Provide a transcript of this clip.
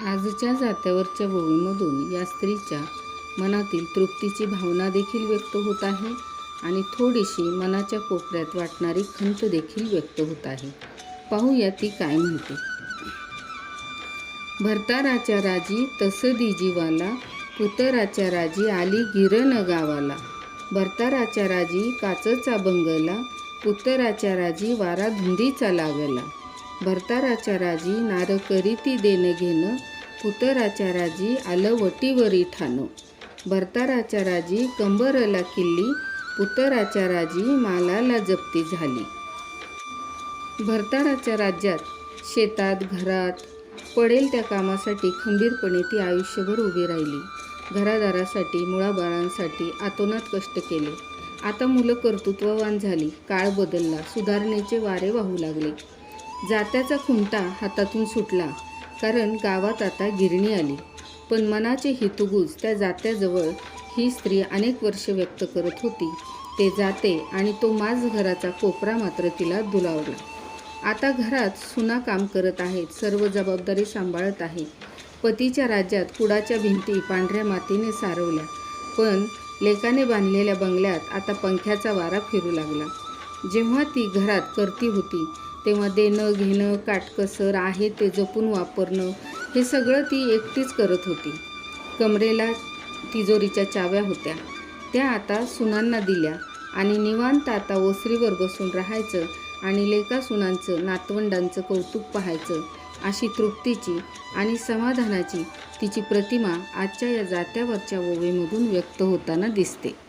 आजच्या जात्यावरच्या ओवीमधून या स्त्रीच्या मनातील तृप्तीची भावना देखील व्यक्त होत आहे आणि थोडीशी मनाच्या कोपऱ्यात वाटणारी खंत देखील व्यक्त होत आहे. पाहूया ती काय म्हणते. भरताराच्या राजी तस दिजीवाला पुतराच्या राजी आली गिरण गावाला. भरताराच्या राजी काचचा बंगला पुतराच्या राजी वारा धुंदीचा लागला. भरताराच्या राजी नार करीती देणं घेणं पुतराच्या राजी आलं वटीवरी ठाणं. भरताराच्या राजी कंबरला किल्ली पुतराच्या राजी मालाला जप्ती झाली. भरताराच्या राज्यात शेतात घरात पडेल त्या कामासाठी खंबीरपणे ती आयुष्यभर उभी राहिली. घरादारासाठी मुळाबाळांसाठी आतोनात कष्ट केले. आता मुलं कर्तृत्ववान झाली काळ बदलला सुधारणेचे वारे वाहू लागले. जात्याचा खुंटा हातातून सुटला कारण गावात आता गिरणी आली. पण मनाचे हितगुज त्या जात्याजवळ ही स्त्री अनेक वर्ष व्यक्त करत होती. ते जाते आणि तो माझ घराचा कोपरा मात्र तिला दुलावला. आता घरात सुना काम करत आहेत सर्व जबाबदारी सांभाळत आहे. पतीच्या राज्यात कुडाच्या भिंती पांढऱ्या मातीने सारवल्या. पण लेकाने बांधलेल्या बंगल्यात आता पंख्याचा वारा फिरू लागला. जेव्हा ती घरात करती होती तेव्हा देणं घेणं काटकसर आहे ते जपून वापरणं हे सगळं ती एकटीच करत होती. कमरेला तिजोरीच्या चाव्या होत्या. त्या आता सुनांना दिल्या आणि निवांत आता ओसरीवर बसून राहायचं आणि लेका सुनांचं नातवंडांचं कौतुक पाहायचं अशी तृप्तीची आणि समाधानाची तिची प्रतिमा आजच्या या जात्यावरच्या ओवेमधून व्यक्त होताना दिसते.